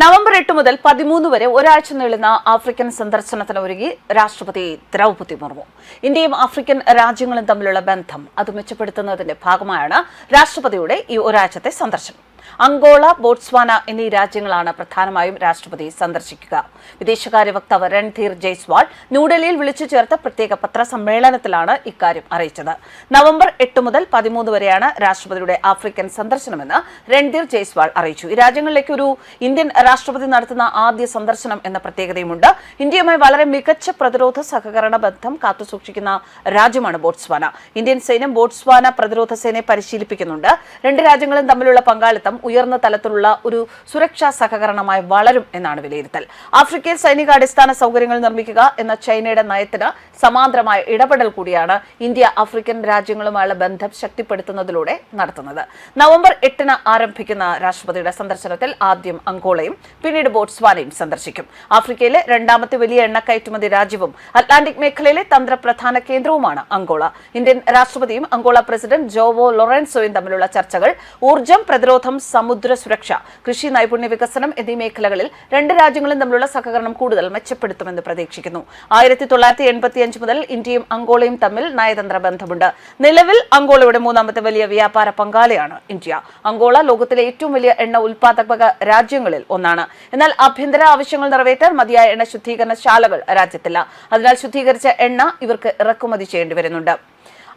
November എട്ട് മുതൽ പതിമൂന്ന് വരെ ഒരാഴ്ച നീളുന്ന ആഫ്രിക്കൻ സന്ദർശനത്തിന് ഒരുങ്ങി രാഷ്ട്രപതി ദ്രൗപതി മുർമു. ഇന്ത്യയും ആഫ്രിക്കൻ രാജ്യങ്ങളും തമ്മിലുള്ള ബന്ധം അത് മെച്ചപ്പെടുത്തുന്നതിന്റെ ഭാഗമായാണ് രാഷ്ട്രപതിയുടെ ഈ ഒരാഴ്ചത്തെ സന്ദർശനം. അങ്കോള ബോട്സ്വാന എന്നീ രാജ്യങ്ങളാണ് പ്രധാനമായും രാഷ്ട്രപതി സന്ദർശിക്കുക. വിദേശകാര്യ വക്താവ് രൺധീർ ജയ്സ്വാൾ ന്യൂഡൽഹിയിൽ വിളിച്ചു ചേർത്ത പ്രത്യേക പത്രസമ്മേളനത്തിലാണ് ഇക്കാര്യം അറിയിച്ചത്. നവംബർ എട്ട് മുതൽ പതിമൂന്ന് വരെയാണ് രാഷ്ട്രപതിയുടെ ആഫ്രിക്കൻ സന്ദർശനമെന്ന് രൺധീർ ജയ്സ്വാൾ അറിയിച്ചു. ഈ രാജ്യങ്ങളിലേക്ക് ഒരു ഇന്ത്യൻ രാഷ്ട്രപതി നടത്തുന്ന ആദ്യ സന്ദർശനം എന്ന പ്രത്യേകതയുമുണ്ട്. ഇന്ത്യയുമായി വളരെ മികച്ച പ്രതിരോധ സഹകരണ ബന്ധം കാത്തുസൂക്ഷിക്കുന്ന രാജ്യമാണ് ബോട്സ്വാന. ഇന്ത്യൻ സൈന്യം ബോട്സ്വാന പ്രതിരോധ സേനയെ പരിശീലിപ്പിക്കുന്നുണ്ട്. രണ്ട് രാജ്യങ്ങളും തമ്മിലുള്ള പങ്കാളിത്തം ഉയർന്ന തലത്തിലുള്ള ഒരു സുരക്ഷാ സഹകരണമായി വളരും എന്നാണ് വിലയിരുത്തൽ. ആഫ്രിക്കയിൽ സൈനിക അടിസ്ഥാന സൗകര്യങ്ങൾ നിർമ്മിക്കുക എന്ന ചൈനയുടെ നയത്തിന് സമാന്തരമായ ഇടപെടൽ കൂടിയാണ് ഇന്ത്യ ആഫ്രിക്കൻ രാജ്യങ്ങളുമായുള്ള ബന്ധം ശക്തിപ്പെടുത്തുന്നതിലൂടെ നടത്തുന്നത്. നവംബർ എട്ടിന് ആരംഭിക്കുന്ന രാഷ്ട്രപതിയുടെ സന്ദർശനത്തിൽ ആദ്യം അങ്കോളയും പിന്നീട് ബോട്സ്വാനയും സന്ദർശിക്കും. ആഫ്രിക്കയിലെ രണ്ടാമത്തെ വലിയ എണ്ണ കയറ്റുമതി രാജ്യവും അറ്റ്ലാന്റിക് മേഖലയിലെ തന്ത്രപ്രധാന കേന്ദ്രവുമാണ് അങ്കോള. ഇന്ത്യൻ രാഷ്ട്രപതിയും അങ്കോള പ്രസിഡന്റ് ജോവോ ലൊറൻസോയും തമ്മിലുള്ള ചർച്ചകൾ ഊർജം പ്രതിരോധം സമുദ്ര സുരക്ഷ കൃഷി നൈപുണ്യ വികസനം എന്നീ മേഖലകളിൽ രണ്ട് രാജ്യങ്ങളും തമ്മിലുള്ള സഹകരണം കൂടുതൽ മെച്ചപ്പെടുത്തുമെന്ന് പ്രതീക്ഷിക്കുന്നു. ആയിരത്തി തൊള്ളായിരത്തി എൺപത്തിയഞ്ച് മുതൽ ഇന്ത്യയും അങ്കോളയും തമ്മിൽ നയതന്ത്ര ബന്ധമുണ്ട്. നിലവിൽ അങ്കോളയുടെ മൂന്നാമത്തെ വലിയ വ്യാപാര പങ്കാളിയാണ് ഇന്ത്യ. അങ്കോള ലോകത്തിലെ ഏറ്റവും വലിയ എണ്ണ ഉൽപാദക രാജ്യങ്ങളിൽ ഒന്നാണ്. എന്നാൽ ആഭ്യന്തര ആവശ്യങ്ങൾ നിറവേറ്റാൻ മതിയായ എണ്ണ ശുദ്ധീകരണ ശാലകൾ രാജ്യത്തില്ല. അതിനാൽ ശുദ്ധീകരിച്ച എണ്ണ ഇവർക്ക് ഇറക്കുമതി ചെയ്യേണ്ടി വരുന്നുണ്ട്.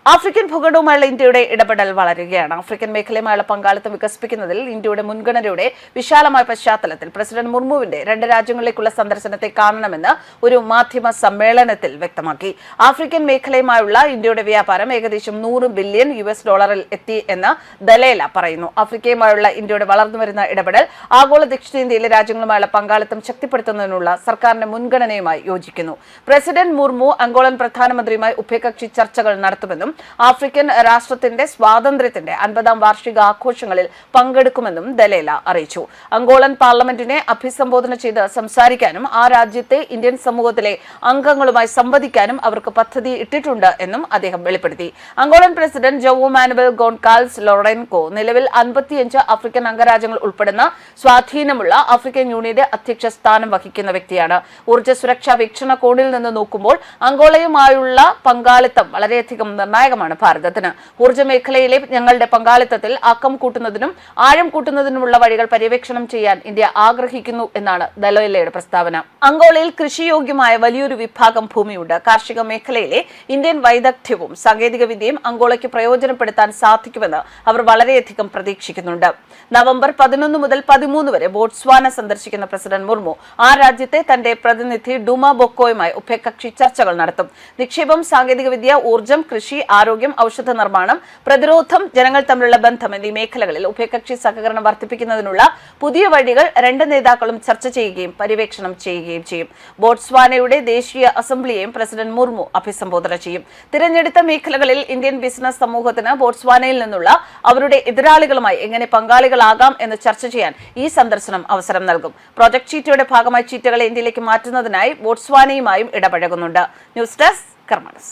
ആഫ്രിക്കൻ ഭൂഖണ്ഡവുമായുള്ള ഇന്ത്യയുടെ ഇടപെടൽ വളരുകയാണ്. ആഫ്രിക്കൻ മേഖലയുമായുള്ള പങ്കാളിത്തം വികസിപ്പിക്കുന്നതിൽ ഇന്ത്യയുടെ മുൻഗണനയുടെ വിശാലമായ പശ്ചാത്തലത്തിൽ പ്രസിഡന്റ് മുർമുവിന്റെ രണ്ട് രാജ്യങ്ങളിലേക്കുള്ള സന്ദർശനത്തെ കാണണമെന്ന് ഒരു മാധ്യമ സമ്മേളനത്തിൽ വ്യക്തമാക്കി. ആഫ്രിക്കൻ മേഖലയുമായുള്ള ഇന്ത്യയുടെ വ്യാപാരം ഏകദേശം നൂറ് ബില്യൺ യു എസ് ഡോളറിൽ എത്തി എന്ന് ദലേല പറയുന്നു. ആഫ്രിക്കയുമായുള്ള ഇന്ത്യയുടെ വളർന്നുവരുന്ന ഇടപെടൽ ആഗോള ദക്ഷിണേന്ത്യയിലെ രാജ്യങ്ങളുമായുള്ള പങ്കാളിത്തം ശക്തിപ്പെടുത്തുന്നതിനുള്ള സർക്കാരിന്റെ മുൻഗണനയുമായി യോജിക്കുന്നു. പ്രസിഡന്റ് മുർമു അങ്കോളൻ പ്രധാനമന്ത്രിയുമായി ഉഭയകക്ഷി ചർച്ചകൾ നടത്തുമെന്നും ആഫ്രിക്കൻ രാഷ്ട്രത്തിന്റെ സ്വാതന്ത്ര്യത്തിന്റെ അൻപതാം വാർഷിക ആഘോഷങ്ങളിൽ പങ്കെടുക്കുമെന്നും ദലേല അറിയിച്ചു. അങ്കോളൻ പാർലമെന്റിനെ അഭിസംബോധന ചെയ്ത് സംസാരിക്കാനും ആ രാജ്യത്തെ ഇന്ത്യൻ സമൂഹത്തിലെ അംഗങ്ങളുമായി സംവദിക്കാനും അവർക്ക് പദ്ധതി ഇട്ടിട്ടുണ്ട് എന്നും അദ്ദേഹം വെളിപ്പെടുത്തി. Angolan president Joao Manuel Goncalves Lourenco നിലവിൽ അൻപത്തിയഞ്ച് ആഫ്രിക്കൻ അംഗരാജ്യങ്ങൾ ഉൾപ്പെടുന്ന സ്വാധീനമുള്ള ആഫ്രിക്കൻ യൂണിയന്റെ അധ്യക്ഷ സ്ഥാനം വഹിക്കുന്ന വ്യക്തിയാണ്. ഊർജ സുരക്ഷാ വീക്ഷണകോണിൽ നിന്ന് നോക്കുമ്പോൾ അങ്കോളയുമായുള്ള പങ്കാളിത്തം വളരെയധികം നിർണായകമാണ് ഭാരതത്തിന്. ഊർജ മേഖലയിലെ ഞങ്ങളുടെ പങ്കാളിത്തത്തിൽ അക്കം കൂട്ടുന്നതിനും ആഴം കൂട്ടുന്നതിനുമുള്ള വഴികൾ പര്യവേക്ഷണം ചെയ്യാൻ ഇന്ത്യ ആഗ്രഹിക്കുന്നു എന്നാണ് ദലോയിലയുടെ പ്രസ്താവന. അങ്കോളയിൽ കൃഷിയോഗ്യമായ വലിയൊരു വിഭാഗം ഭൂമിയുണ്ട്. കാർഷിക മേഖലയിലെ ഇന്ത്യൻ വൈദഗ്ധ്യവും സാങ്കേതിക വിദ്യയും അങ്കോളയ്ക്ക് പ്രയോജനപ്പെടുത്താൻ സാധിക്കുമെന്ന് അവർ വളരെയധികം പ്രതീക്ഷിക്കുന്നുണ്ട്. നവംബർ പതിനൊന്ന് മുതൽ പതിമൂന്ന് വരെ ബോട്സ്വാന സന്ദർശിക്കുന്ന പ്രസിഡന്റ് മുർമു ആ രാജ്യത്തെ തന്റെ പ്രതിനിധി ഡുമ ബൊക്കോയുമായി ഉഭയകക്ഷി ചർച്ചകൾ നടത്തും. നിക്ഷേപം സാങ്കേതികവിദ്യ ഊർജം കൃഷി ആരോഗ്യം ഔഷധ നിർമ്മാണം പ്രതിരോധം ജനങ്ങൾ തമ്മിലുള്ള ബന്ധം എന്നീ മേഖലകളിൽ ഉഭയകക്ഷി സഹകരണം വർദ്ധിപ്പിക്കുന്നതിനുള്ള പുതിയ വഴികൾ രണ്ട് നേതാക്കളും ചർച്ച ചെയ്യുകയും പര്യവേക്ഷണം ചെയ്യുകയും ചെയ്യും. ബോട്സ്വാനയുടെ ദേശീയ അസംബ്ലിയെയും പ്രസിഡന്റ് മുർമു അഭിസംബോധന ചെയ്യും. തിരഞ്ഞെടുത്ത മേഖലകളിൽ ഇന്ത്യൻ ബിസിനസ് സമൂഹത്തിന് ബോട്സ്വാനയിൽ നിന്നുള്ള അവരുടെ എതിരാളികളുമായി എങ്ങനെ പങ്കാളികളാകാം എന്ന് ചർച്ച ചെയ്യാൻ ഈ സന്ദർശനം അവസരം നൽകും. പ്രോജക്ട് ചീറ്റയുടെ ഭാഗമായി ചീറ്റകളെ ഇന്ത്യയിലേക്ക് മാറ്റുന്നതിനായി ബോട്സ്വാനയുമായും ഇടപഴകുന്നുണ്ട്. News desk കർമ്മനസ്